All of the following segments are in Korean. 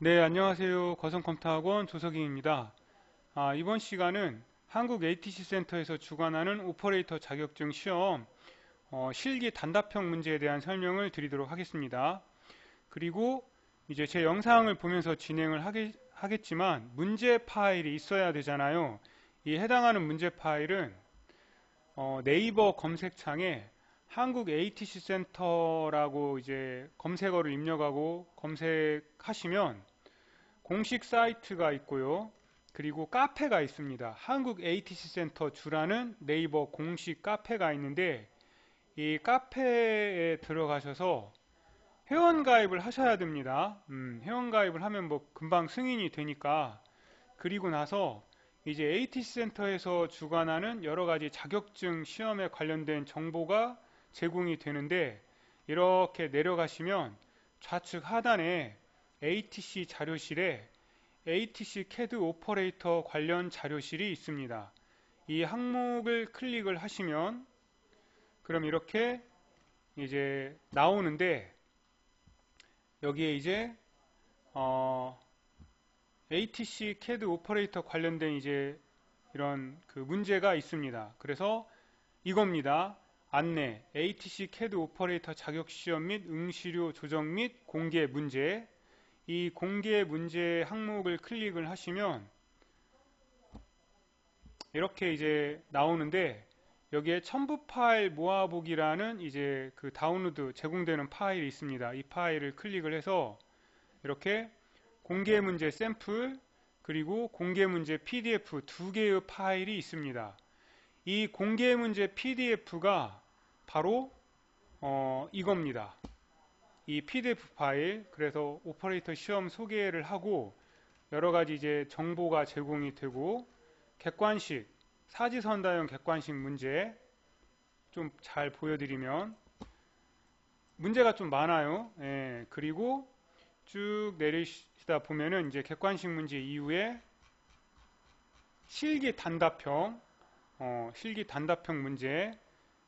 네, 안녕하세요. 거성컴퓨터학원 조석임입니다. 아, 이번 시간은 한국 ATC 센터에서 주관하는 오퍼레이터 자격증 시험 어, 실기 단답형 문제에 대한 설명을 드리도록 하겠습니다. 그리고 이제 제 영상을 보면서 진행을 하겠, 하겠지만 문제 파일이 있어야 되잖아요. 이 해당하는 문제 파일은 어, 네이버 검색창에 한국 ATC 센터라고 이제 검색어를 입력하고 검색하시면 공식 사이트가 있고요. 그리고 카페가 있습니다. 한국 ATC 센터 주라는 네이버 공식 카페가 있는데 이 카페에 들어가셔서 회원가입을 하셔야 됩니다. 음, 회원가입을 하면 뭐 금방 승인이 되니까 그리고 나서 이제 ATC 센터에서 주관하는 여러 가지 자격증 시험에 관련된 정보가 제공이 되는데 이렇게 내려가시면 좌측 하단에 ATC 자료실에 ATC CAD 오퍼레이터 관련 자료실이 있습니다. 이 항목을 클릭을 하시면 그럼 이렇게 이제 나오는데 여기에 이제 어 ATC CAD 오퍼레이터 관련된 이제 이런 그 문제가 있습니다. 그래서 이겁니다. 안내, ATC CAD 오퍼레이터 자격 시험 및 응시료 조정 및 공개 문제 이 공개 문제 항목을 클릭을 하시면 이렇게 이제 나오는데 여기에 첨부 파일 모아보기라는 이제 그 다운로드 제공되는 파일이 있습니다. 이 파일을 클릭을 해서 이렇게 공개 문제 샘플 그리고 공개 문제 PDF 두 개의 파일이 있습니다. 이 공개 문제 PDF가 바로 어, 이겁니다. 이 PDF 파일 그래서 오퍼레이터 시험 소개를 하고 여러 가지 이제 정보가 제공이 되고 객관식 사지선다형 객관식 문제 좀 잘 보여드리면 문제가 좀 많아요. 예, 그리고 쭉 내리시다 보면은 이제 객관식 문제 이후에 실기 단답형 어, 실기 단답형 문제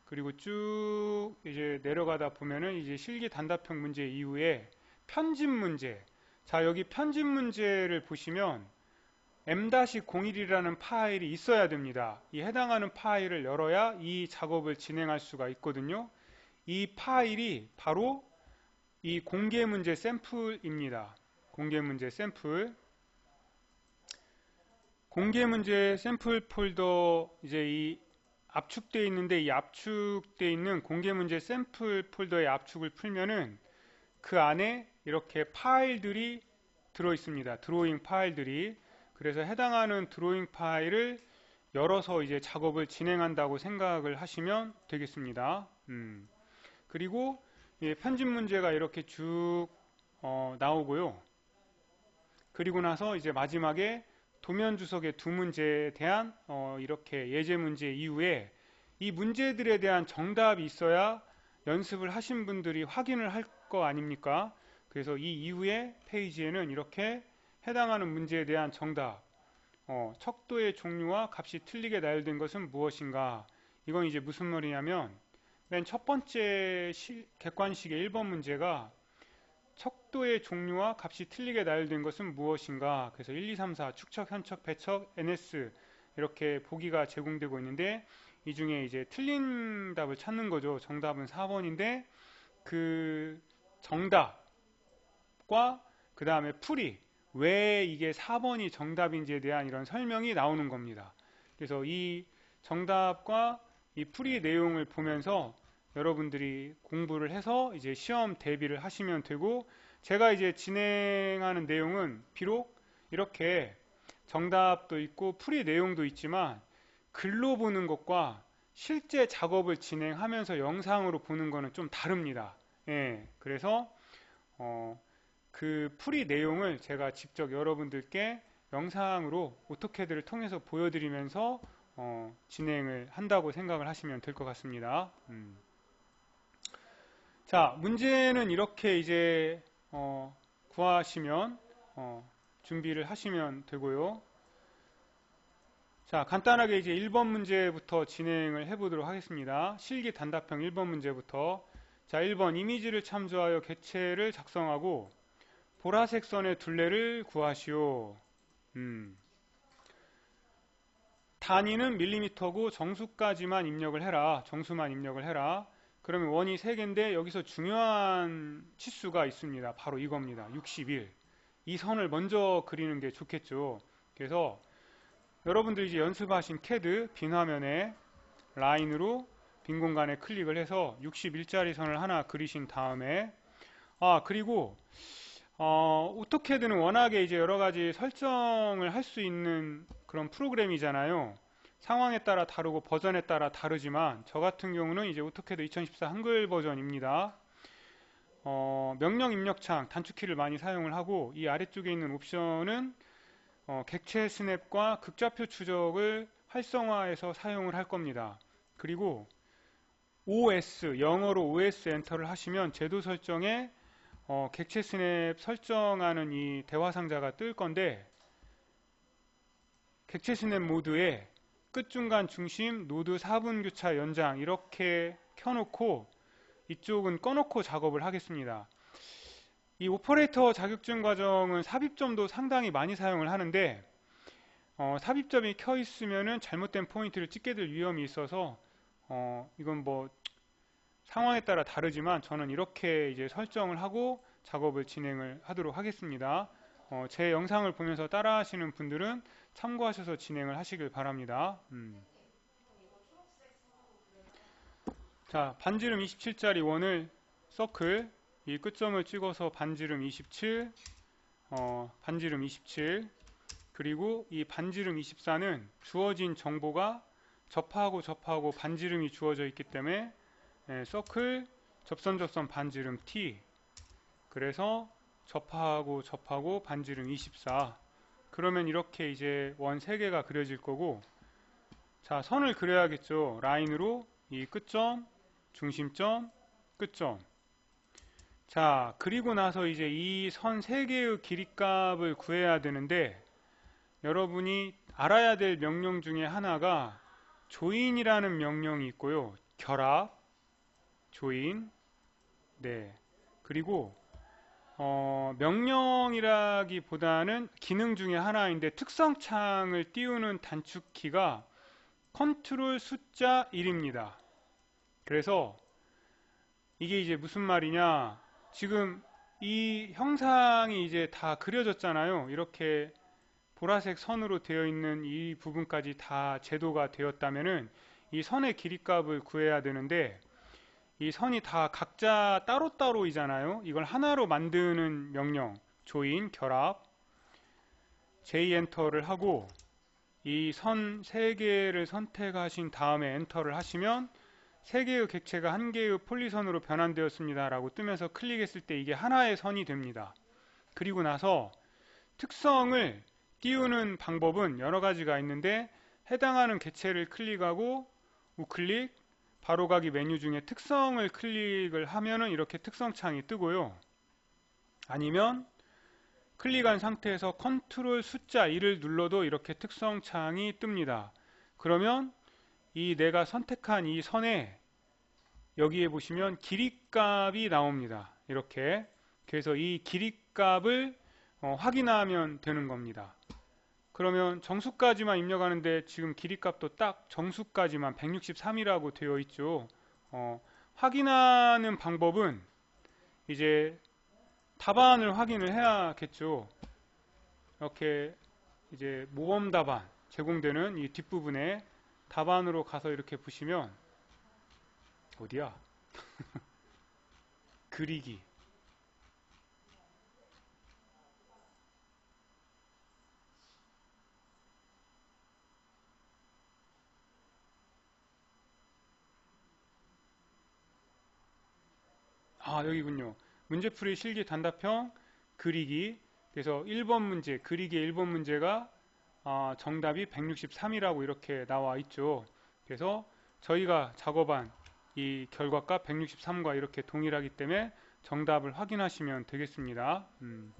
그리고 쭉 이제 내려가다 보면은 이제 실기 단답형 문제 이후에 편집 문제. 자, 여기 편집 문제를 보시면 m-01이라는 파일이 있어야 됩니다. 이 해당하는 파일을 열어야 이 작업을 진행할 수가 있거든요. 이 파일이 바로 이 공개 문제 샘플입니다. 공개 문제 샘플. 공개 문제 샘플 폴더 이제 이 압축되어 있는데 이 압축되어 있는 공개 문제 샘플 폴더의 압축을 풀면은 그 안에 이렇게 파일들이 들어 있습니다. 드로잉 파일들이 그래서 해당하는 드로잉 파일을 열어서 이제 작업을 진행한다고 생각을 하시면 되겠습니다. 음. 그리고 편집 문제가 이렇게 쭉 어, 나오고요. 그리고 나서 이제 마지막에 도면 주석의 두 문제에 대한 어, 이렇게 예제 문제 이후에 이 문제들에 대한 정답이 있어야 연습을 하신 분들이 확인을 할 거 아닙니까? 그래서 이 이후에 페이지에는 이렇게 해당하는 문제에 대한 정답 어, 척도의 종류와 값이 틀리게 나열된 것은 무엇인가 이건 이제 무슨 말이냐면 맨 첫 번째 시, 객관식의 1번 문제가 척도의 종류와 값이 틀리게 나열된 것은 무엇인가? 그래서 1, 2, 3, 4 축척, 현척, 배척, NS 이렇게 보기가 제공되고 있는데 이 중에 이제 틀린 답을 찾는 거죠. 정답은 4번인데 그 정답과 그 다음에 풀이 왜 이게 4번이 정답인지에 대한 이런 설명이 나오는 겁니다. 그래서 이 정답과 이 풀이 내용을 보면서 여러분들이 공부를 해서 이제 시험 대비를 하시면 되고 제가 이제 진행하는 내용은 비록 이렇게 정답도 있고 풀이 내용도 있지만 글로 보는 것과 실제 작업을 진행하면서 영상으로 보는 거는 좀 다릅니다. 예, 그래서 어, 그 풀이 내용을 제가 직접 여러분들께 영상으로 오토캐드를 통해서 보여드리면서 어, 진행을 한다고 생각을 하시면 될 것 같습니다. 음. 자, 문제는 이렇게 이제 어, 구하시면 어, 준비를 하시면 되고요. 자, 간단하게 이제 1번 문제부터 진행을 해보도록 하겠습니다. 실기 단답형 1번 문제부터 자, 1번 이미지를 참조하여 개체를 작성하고 보라색 선의 둘레를 구하시오. 음. 단위는 밀리미터고 정수까지만 입력을 해라. 정수만 입력을 해라. 그러면 원이 3개인데 여기서 중요한 치수가 있습니다. 바로 이겁니다. 61. 이 선을 먼저 그리는 게 좋겠죠. 그래서 여러분들 이제 연습하신 캐드 빈 화면에 라인으로 빈 공간에 클릭을 해서 61짜리 선을 하나 그리신 다음에 아 그리고 어, 오토캐드는 워낙에 이제 여러 가지 설정을 할 수 있는 그런 프로그램이잖아요. 상황에 따라 다르고 버전에 따라 다르지만 저 같은 경우는 이제 오토캐드 2014 한글 버전입니다. 어, 명령 입력창 단축키를 많이 사용을 하고 이 아래쪽에 있는 옵션은 어, 객체 스냅과 극좌표 추적을 활성화해서 사용을 할 겁니다. 그리고 OS 영어로 OS 엔터를 하시면 제도 설정에 어, 객체 스냅 설정하는 이 대화 상자가 뜰 건데 객체 스냅 모드에 끝, 중간, 중심, 노드 4분 교차 연장 이렇게 켜놓고 이쪽은 꺼놓고 작업을 하겠습니다. 이 오퍼레이터 자격증 과정은 삽입점도 상당히 많이 사용을 하는데 어, 삽입점이 켜 있으면은 잘못된 포인트를 찍게 될 위험이 있어서 어, 이건 뭐 상황에 따라 다르지만 저는 이렇게 이제 설정을 하고 작업을 진행을 하도록 하겠습니다. 어, 제 영상을 보면서 따라 하시는 분들은 참고하셔서 진행을 하시길 바랍니다. 음. 자, 반지름 27짜리 원을 서클 이 끝점을 찍어서 반지름 27 어, 반지름 27 그리고 이 반지름 24는 주어진 정보가 접하고 접하고 반지름이 주어져 있기 때문에 예, 서클 접선 접선 반지름 T 그래서 접하고 접하고 반지름 24 그러면 이렇게 이제 원 3개가 그려질 거고 자 선을 그려야겠죠. 라인으로 이 끝점 중심점 끝점. 자 그리고 나서 이제 이 선 3개의 길이값을 구해야 되는데 여러분이 알아야 될 명령 중에 하나가 조인이라는 명령이 있고요. 결합 조인 네. 그리고 어, 명령이라기보다는 기능 중에 하나인데 특성창을 띄우는 단축키가 컨트롤 숫자 1입니다. 그래서 이게 이제 무슨 말이냐 지금 이 형상이 이제 다 그려졌잖아요. 이렇게 보라색 선으로 되어 있는 이 부분까지 다 제도가 되었다면은 이 선의 길이 값을 구해야 되는데 이 선이 다 각자 따로따로이잖아요. 이걸 하나로 만드는 명령, 조인, 결합, J 엔터를 하고 이 선 3개를 선택하신 다음에 엔터를 하시면 3개의 객체가 한 개의 폴리선으로 변환되었습니다. 라고 뜨면서 클릭했을 때 이게 하나의 선이 됩니다. 그리고 나서 특성을 띄우는 방법은 여러 가지가 있는데 해당하는 객체를 클릭하고 우클릭, 바로가기 메뉴 중에 특성을 클릭을 하면은 이렇게 특성 창이 뜨고요. 아니면 클릭한 상태에서 컨트롤 숫자 1을 눌러도 이렇게 특성 창이 뜹니다. 그러면 이 내가 선택한 이 선에 여기에 보시면 길이 값이 나옵니다. 이렇게 그래서 이 길이 값을 어, 확인하면 되는 겁니다. 그러면 정수까지만 입력하는데 지금 길이값도 딱 정수까지만 163이라고 되어 있죠. 어, 확인하는 방법은 이제 답안을 확인을 해야겠죠. 이렇게 이제 모범 답안 제공되는 이 뒷부분에 답안으로 가서 이렇게 보시면 어디야? 그리기 아 여기군요. 문제풀이 실기 단답형 그리기 그래서 1번 문제 그리기 1번 문제가 아, 정답이 163이라고 이렇게 나와 있죠. 그래서 저희가 작업한 이 결과가 163과 이렇게 동일하기 때문에 정답을 확인하시면 되겠습니다. 음.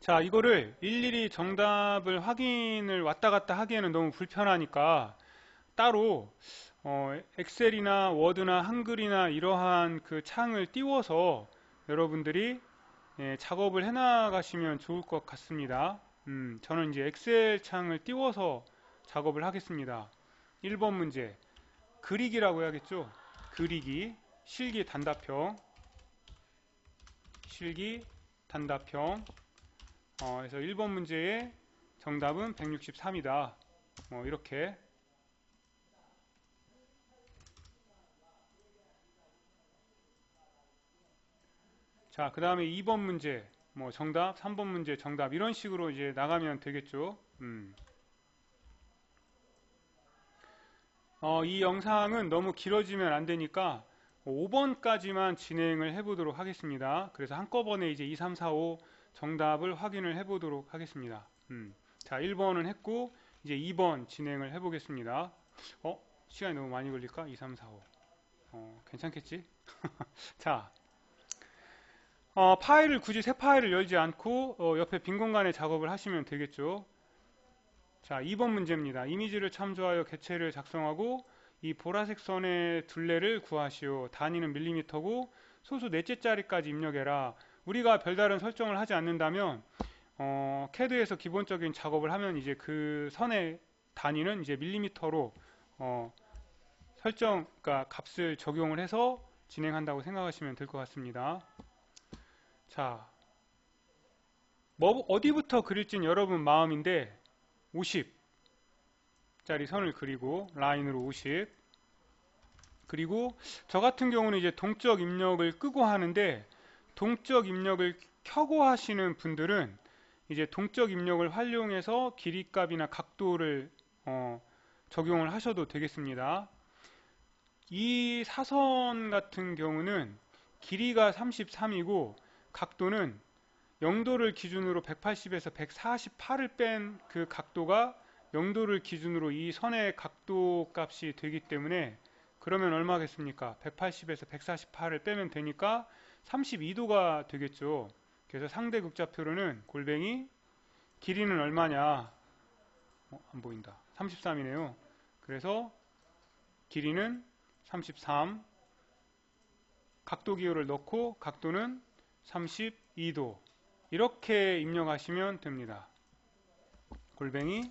자 이거를 일일이 정답을 확인을 왔다 갔다 하기에는 너무 불편하니까 따로 어, 엑셀이나 워드나 한글이나 이러한 그 창을 띄워서 여러분들이 예, 작업을 해나가시면 좋을 것 같습니다. 음, 저는 이제 엑셀 창을 띄워서 작업을 하겠습니다. 1번 문제 그리기라고 해야겠죠. 그리기 실기 단답형 실기 단답형 어, 그래서 1번 문제의 정답은 163이다. 뭐 이렇게 자, 그 다음에 2번 문제, 뭐 정답, 3번 문제, 정답 이런 식으로 이제 나가면 되겠죠. 음. 어, 이 영상은 너무 길어지면 안 되니까 5번까지만 진행을 해보도록 하겠습니다. 그래서 한꺼번에 이제 2, 3, 4, 5 정답을 확인을 해보도록 하겠습니다. 음. 자, 1번은 했고 이제 2번 진행을 해보겠습니다. 어? 시간이 너무 많이 걸릴까? 2, 3, 4, 5. 어, 괜찮겠지? 자, 어, 파일을 굳이 새 파일을 열지 않고 어, 옆에 빈 공간에 작업을 하시면 되겠죠. 자, 2번 문제입니다. 이미지를 참조하여 개체를 작성하고 이 보라색 선의 둘레를 구하시오. 단위는 밀리미터고 소수 넷째 자리까지 입력해라. 우리가 별다른 설정을 하지 않는다면 어, 캐드에서 기본적인 작업을 하면 이제 그 선의 단위는 이제 밀리미터로 어, 설정, 그러니까 값을 적용을 해서 진행한다고 생각하시면 될 것 같습니다. 자, 뭐 어디부터 그릴진 여러분 마음인데 50짜리 선을 그리고 라인으로 50 그리고 저 같은 경우는 이제 동적 입력을 끄고 하는데 동적 입력을 켜고 하시는 분들은 이제 동적 입력을 활용해서 길이 값이나 각도를 어, 적용을 하셔도 되겠습니다. 이 사선 같은 경우는 길이가 33이고 각도는 0도를 기준으로 180에서 148을 뺀 그 각도가 0도를 기준으로 이 선의 각도 값이 되기 때문에 그러면 얼마겠습니까? 180에서 148을 빼면 되니까 32도가 되겠죠. 그래서 상대 극좌표로는 골뱅이 길이는 얼마냐? 어, 안 보인다. 33이네요. 그래서 길이는 33 각도 기호를 넣고 각도는 32도 이렇게 입력하시면 됩니다. 골뱅이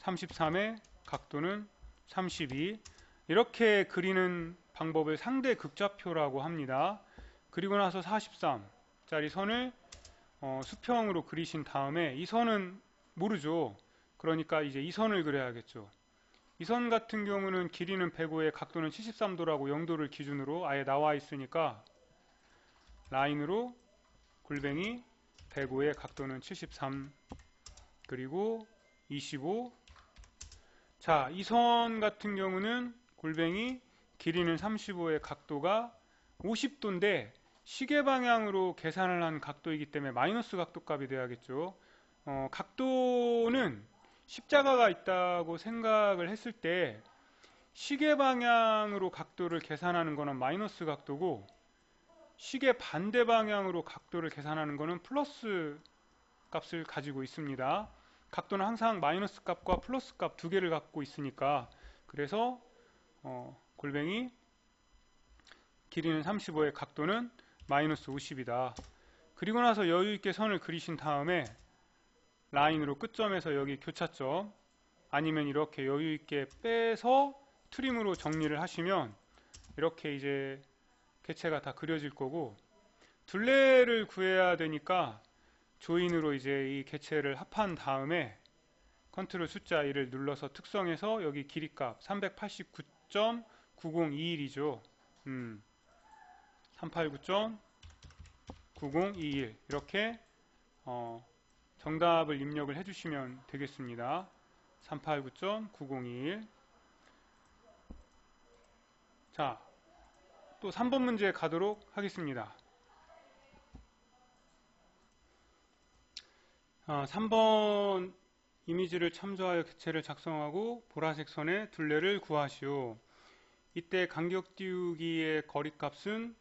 33의 각도는 32 이렇게 그리는 방법을 상대 극좌표라고 합니다. 그리고 나서 43짜리 선을 어, 수평으로 그리신 다음에 이 선은 모르죠. 그러니까 이제 이 선을 그려야겠죠. 이 선 같은 경우는 길이는 105에 각도는 73도라고 0도를 기준으로 아예 나와 있으니까 라인으로 골뱅이 105의 각도는 73 그리고 25 자, 이 선 같은 경우는 골뱅이 길이는 35의 각도가 50도인데 시계 방향으로 계산을 한 각도이기 때문에 마이너스 각도 값이 돼야겠죠. 어, 각도는 십자가가 있다고 생각을 했을 때 시계 방향으로 각도를 계산하는 것은 마이너스 각도고 시계 반대 방향으로 각도를 계산하는 것은 플러스 값을 가지고 있습니다. 각도는 항상 마이너스 값과 플러스 값 두 개를 갖고 있으니까 그래서 어, 골뱅이 길이는 35의 각도는 마이너스 50이다. 그리고 나서 여유있게 선을 그리신 다음에 라인으로 끝점에서 여기 교차점 아니면 이렇게 여유있게 빼서 트림으로 정리를 하시면 이렇게 이제 개체가 다 그려질 거고 둘레를 구해야 되니까 조인으로 이제 이 개체를 합한 다음에 컨트롤 숫자 1을 눌러서 특성에서 여기 길이값 389.9021이죠. 음, 389.9021 이렇게 어, 정답을 입력을 해주시면 되겠습니다. 389.9021 자, 또 3번 문제 가도록 하겠습니다. 어, 3번 이미지를 참조하여 개체를 작성하고 보라색 선의 둘레를 구하시오. 이때 간격 띄우기의 거리값은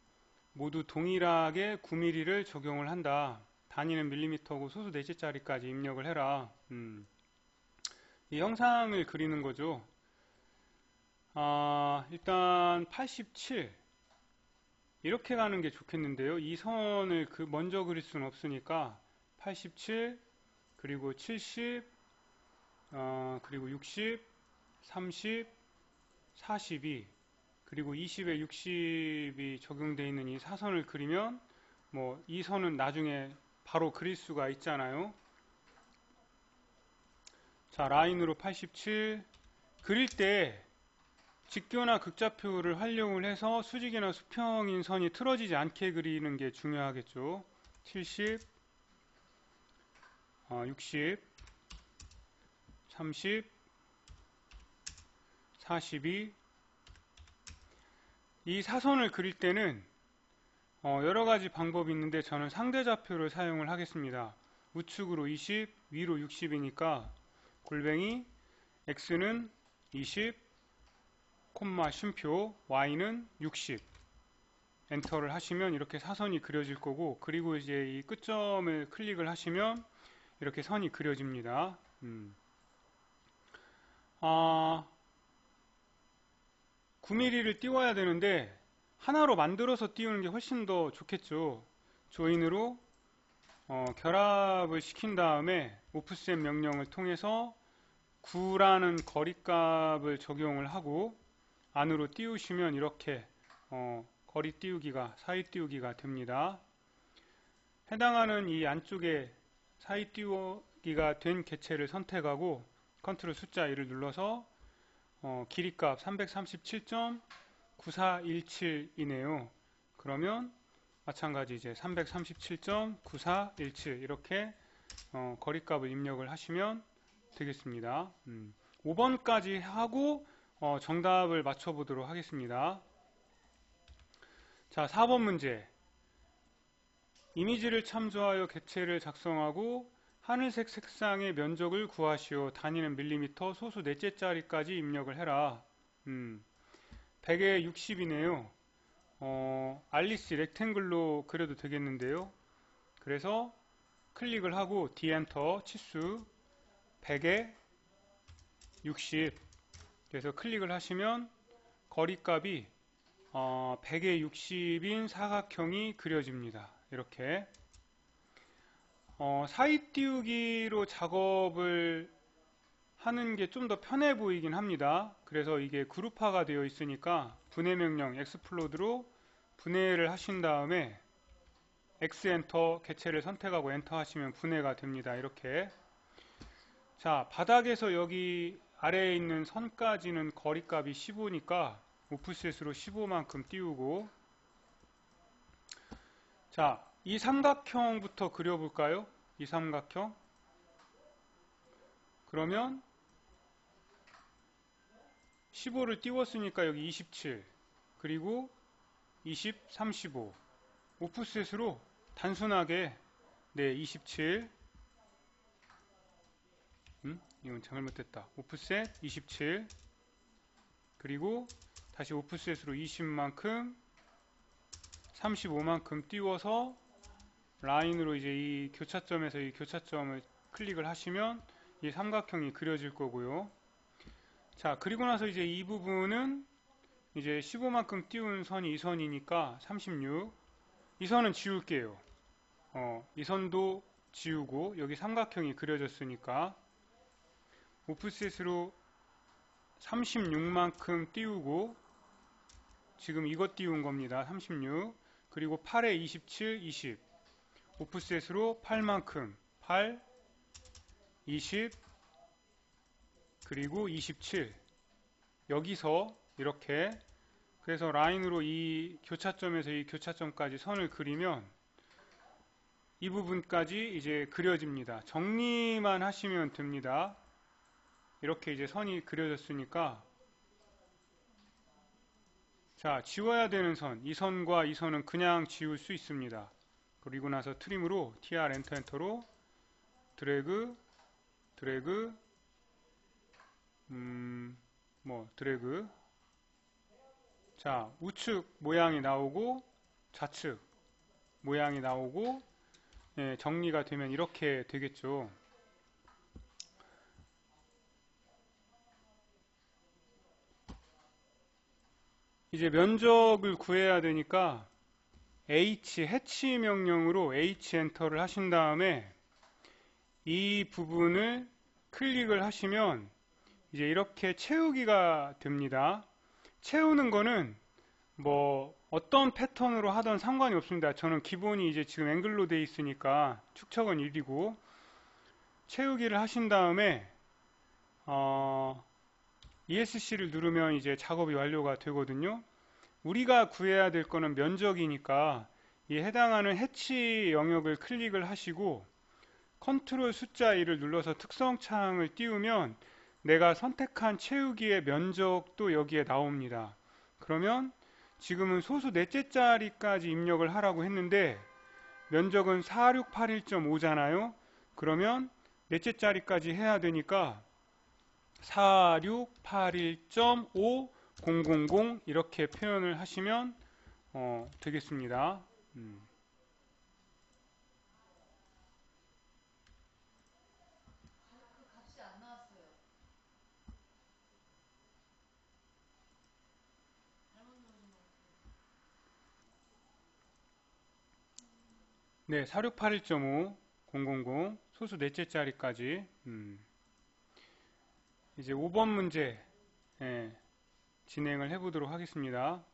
모두 동일하게 9mm를 적용을 한다. 단위는 밀리미터고 소수 넷째짜리까지 입력을 해라. 음. 이 형상을 그리는 거죠. 아, 일단 87 이렇게 가는 게 좋겠는데요. 이 선을 그 먼저 그릴 수는 없으니까 87 그리고 70 어, 그리고 60 30 42 그리고 20에 60이 적용되어 있는 이 사선을 그리면 뭐 이 선은 나중에 바로 그릴 수가 있잖아요. 자, 라인으로 87 그릴 때 직교나 극좌표를 활용을 해서 수직이나 수평인 선이 틀어지지 않게 그리는 게 중요하겠죠. 70, 어, 60, 30, 42. 이 사선을 그릴 때는 어, 여러 가지 방법이 있는데 저는 상대좌표를 사용을 하겠습니다. 우측으로 20, 위로 60이니까 골뱅이 x는 20, 콤마 쉼표 y는 60 엔터를 하시면 이렇게 사선이 그려질 거고 그리고 이제 이 끝점을 클릭을 하시면 이렇게 선이 그려집니다. 음. 아, 9mm를 띄워야 되는데 하나로 만들어서 띄우는 게 훨씬 더 좋겠죠. 조인으로 어, 결합을 시킨 다음에 오프셋 명령을 통해서 9라는 거리값을 적용을 하고 안으로 띄우시면 이렇게 어, 거리 띄우기가 사이 띄우기가 됩니다. 해당하는 이 안쪽에 사이 띄우기가 된 개체를 선택하고 컨트롤 숫자 1을 눌러서 어, 길이값 337.9417이네요. 그러면 마찬가지 이제 337.9417 이렇게 어, 거리값을 입력을 하시면 되겠습니다. 음, 5번까지 하고 어, 정답을 맞춰보도록 하겠습니다. 자, 4번 문제. 이미지를 참조하여 객체를 작성하고 하늘색 색상의 면적을 구하시오. 단위는 밀리미터, 소수 넷째 자리까지 입력을 해라. 음, 100에 60이네요. 어, 알리스 렉탱글로 그려도 되겠는데요. 그래서 클릭을 하고 디엔터 치수 100에 60 그래서 클릭을 하시면 거리값이 어, 100에 60인 사각형이 그려집니다. 이렇게 어, 사이 띄우기로 작업을 하는 게 좀 더 편해 보이긴 합니다. 그래서 이게 그룹화가 되어 있으니까 분해 명령 엑스플로드로 분해를 하신 다음에 X 엔터 개체를 선택하고 엔터 하시면 분해가 됩니다. 이렇게 자 바닥에서 여기 아래에 있는 선까지는 거리값이 15니까 오프셋으로 15만큼 띄우고. 자, 이 삼각형부터 그려볼까요? 이 삼각형. 그러면 15를 띄웠으니까 여기 27 그리고 20, 35 오프셋으로 단순하게 네, 27 이건 잘못됐다. 오프셋 27 그리고 다시 오프셋으로 20만큼 35만큼 띄워서 라인으로 이제 이 교차점에서 이 교차점을 클릭을 하시면 이 삼각형이 그려질 거고요. 자 그리고 나서 이제 이 부분은 이제 15만큼 띄운 선이 이 선이니까 36. 이 선은 지울게요. 어, 이 선도 지우고 여기 삼각형이 그려졌으니까 오프셋으로 36만큼 띄우고 지금 이것 띄운 겁니다. 36 그리고 8에 27, 20 오프셋으로 8만큼 8, 20 그리고 27 여기서 이렇게 그래서 라인으로 이 교차점에서 이 교차점까지 선을 그리면 이 부분까지 이제 그려집니다. 정리만 하시면 됩니다. 이렇게 이제 선이 그려졌으니까 자 지워야 되는 선, 이 선과 이 선은 그냥 지울 수 있습니다. 그리고 나서 트림으로 tr 엔터 엔터로 드래그 드래그 음, 뭐 드래그 자 우측 모양이 나오고 좌측 모양이 나오고 예, 정리가 되면 이렇게 되겠죠. 이제 면적을 구해야 되니까 H 해치 명령으로 H 엔터를 하신 다음에 이 부분을 클릭을 하시면 이제 이렇게 채우기가 됩니다. 채우는 거는 뭐 어떤 패턴으로 하던 상관이 없습니다. 저는 기본이 이제 지금 앵글로 돼 있으니까 축척은 1이고 채우기를 하신 다음에 어, ESC를 누르면 이제 작업이 완료가 되거든요. 우리가 구해야 될 거는 면적이니까 이 해당하는 해치 영역을 클릭을 하시고 컨트롤 숫자 1을 눌러서 특성 창을 띄우면 내가 선택한 채우기의 면적도 여기에 나옵니다. 그러면 지금은 소수 넷째 자리까지 입력을 하라고 했는데 면적은 4681.5잖아요. 그러면 넷째 자리까지 해야 되니까 4681.5000 이렇게 표현을 하시면 어, 되겠습니다. 음. 네, 4681.5 000 소수 넷째 자리까지 음. 이제 5번 문제 예, 진행을 해보도록 하겠습니다.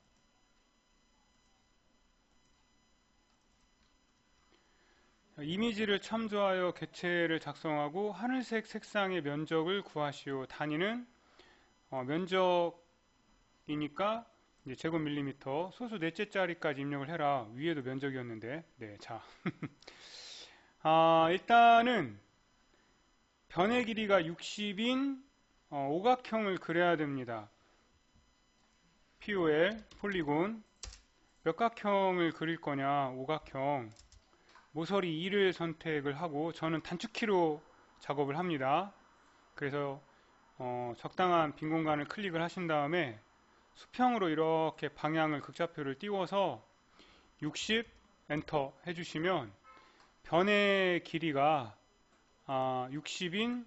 이미지를 참조하여 객체를 작성하고 하늘색 색상의 면적을 구하시오. 단위는 어, 면적이니까 제곱밀리미터 소수 넷째 자리까지 입력을 해라. 위에도 면적이었는데. 네, 자. 아, 일단은 변의 길이가 60인 어, 오각형을 그려야 됩니다. POL, 폴리곤. 몇 각형을 그릴 거냐, 오각형. 모서리 2를 선택을 하고 저는 단축키로 작업을 합니다. 그래서 어, 적당한 빈 공간을 클릭을 하신 다음에 수평으로 이렇게 방향을 극좌표를 띄워서 60 엔터 해주시면 변의 길이가 아, 60인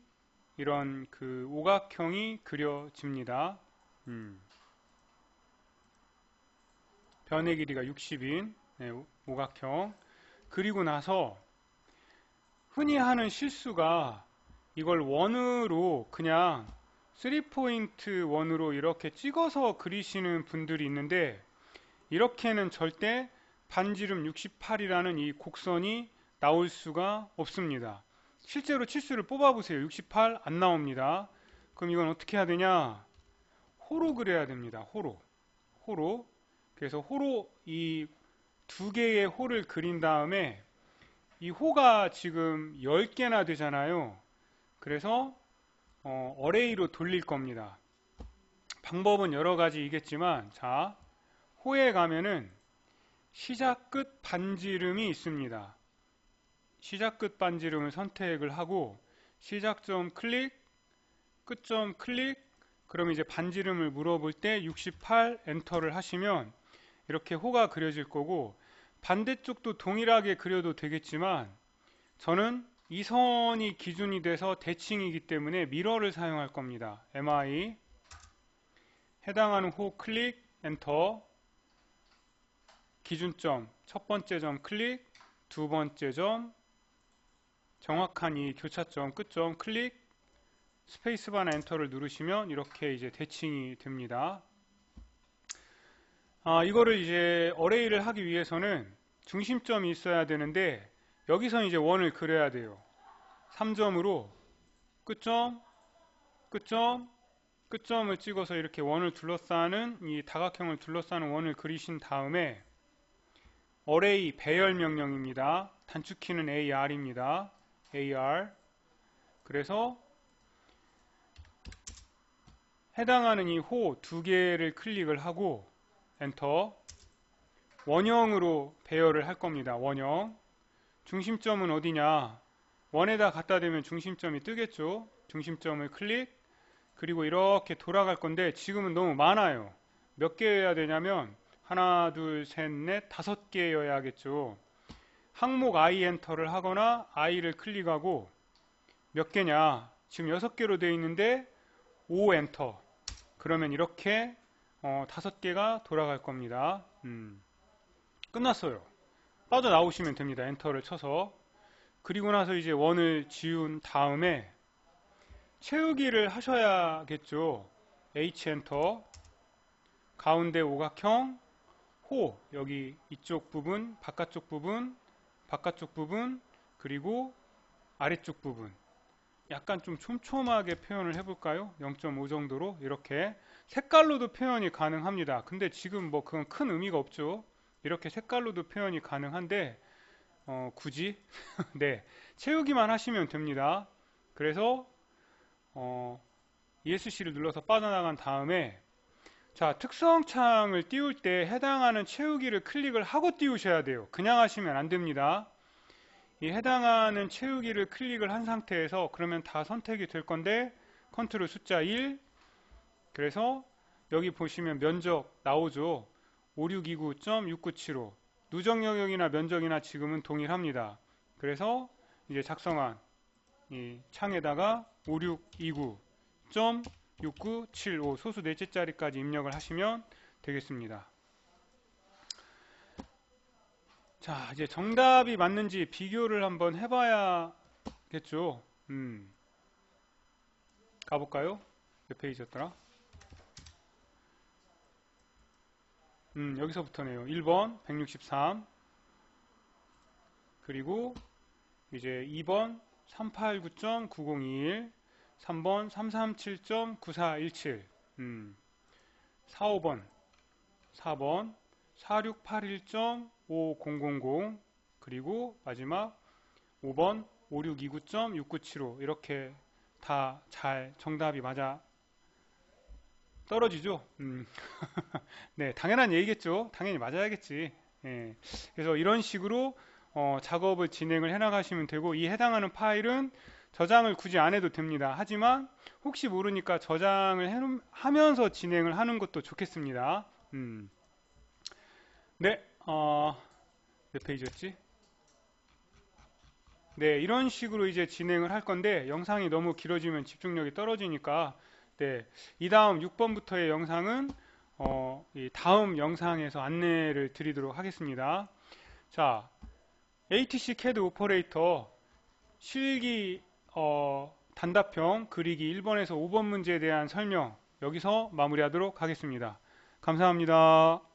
이런 그 오각형이 그려집니다. 음. 변의 길이가 60인 네, 오각형 그리고 나서 흔히 하는 실수가 이걸 원으로 그냥 3포인트 원으로 이렇게 찍어서 그리시는 분들이 있는데 이렇게는 절대 반지름 68이라는 이 곡선이 나올 수가 없습니다. 실제로 치수를 뽑아보세요. 68 안 나옵니다. 그럼 이건 어떻게 해야 되냐? 호로 그려야 됩니다. 호로. 호로. 그래서 호로 이 두 개의 호를 그린 다음에 이 호가 지금 10개나 되잖아요. 그래서 어, 어레이로 돌릴 겁니다. 방법은 여러 가지이겠지만 자 호에 가면은 시작 끝 반지름이 있습니다. 시작 끝 반지름을 선택을 하고 시작점 클릭 끝점 클릭 그럼 이제 반지름을 물어볼 때 68 엔터를 하시면 이렇게 호가 그려질 거고 반대쪽도 동일하게 그려도 되겠지만 저는 이 선이 기준이 돼서 대칭이기 때문에 미러를 사용할 겁니다. MI 해당하는 호 클릭 엔터 기준점 첫 번째 점 클릭 두 번째 점 정확한 이 교차점 끝점 클릭 스페이스바나 엔터를 누르시면 이렇게 이제 대칭이 됩니다. 아, 이거를 이제 어레이를 하기 위해서는 중심점이 있어야 되는데 여기서 이제 원을 그려야 돼요. 3점으로 끝점, 끝점, 끝점을 찍어서 이렇게 원을 둘러싸는 이 다각형을 둘러싸는 원을 그리신 다음에 어레이 배열 명령입니다. 단축키는 AR입니다. AR 그래서 해당하는 이 호 두 개를 클릭을 하고 엔터 원형으로 배열을 할 겁니다. 원형 중심점은 어디냐 원에다 갖다 대면 중심점이 뜨겠죠. 중심점을 클릭 그리고 이렇게 돌아갈 건데 지금은 너무 많아요. 몇 개여야 되냐면 하나 둘 셋 넷 다섯 개여야 하겠죠. 항목 I 엔터를 하거나 I를 클릭하고 몇 개냐 지금 여섯 개로 되어 있는데 5 엔터 그러면 이렇게 어, 다섯 개가 돌아갈 겁니다. 음, 끝났어요. 빠져나오시면 됩니다. 엔터를 쳐서. 그리고 나서 이제 원을 지운 다음에 채우기를 하셔야겠죠. H 엔터 가운데 오각형 호 여기 이쪽 부분 바깥쪽 부분 바깥쪽 부분 그리고 아래쪽 부분 약간 좀 촘촘하게 표현을 해볼까요? 0.5 정도로 이렇게 색깔로도 표현이 가능합니다. 근데 지금 뭐 그건 큰 의미가 없죠. 이렇게 색깔로도 표현이 가능한데 어, 굳이 네 채우기만 하시면 됩니다. 그래서 어, ESC를 눌러서 빠져나간 다음에 자 특성 창을 띄울 때 해당하는 채우기를 클릭을 하고 띄우셔야 돼요. 그냥 하시면 안 됩니다. 이 해당하는 채우기를 클릭을 한 상태에서 그러면 다 선택이 될 건데 컨트롤 숫자 1 그래서 여기 보시면 면적 나오죠. 5629.6975 누적 영역이나 면적이나 지금은 동일합니다. 그래서 이제 작성한 이 창에다가 5629.6975 소수 넷째 자리까지 입력을 하시면 되겠습니다. 자, 이제 정답이 맞는지 비교를 한번 해봐야겠죠. 음. 가볼까요? 몇 페이지였더라? 음, 여기서부터네요. 1번 163 그리고 이제 2번 389.9021 3번 337.9417 음, 4, 5번 4번 4681.5000 그리고 마지막 5번 5629.6975 이렇게 다 잘 정답이 맞아 떨어지죠. 음. 네, 당연한 얘기겠죠. 당연히 맞아야겠지. 예. 그래서 이런 식으로 어, 작업을 진행을 해 나가시면 되고 이 해당하는 파일은 저장을 굳이 안 해도 됩니다. 하지만 혹시 모르니까 저장을 하면서 진행을 하는 것도 좋겠습니다. 음. 네, 어, 몇 페이지였지? 네, 이런 식으로 이제 진행을 할 건데 영상이 너무 길어지면 집중력이 떨어지니까 네, 이 다음 6번부터의 영상은 어, 이 다음 영상에서 안내를 드리도록 하겠습니다. 자, ATC CAD 오퍼레이터 실기 어, 단답형 그리기 1번에서 5번 문제에 대한 설명 여기서 마무리하도록 하겠습니다. 감사합니다.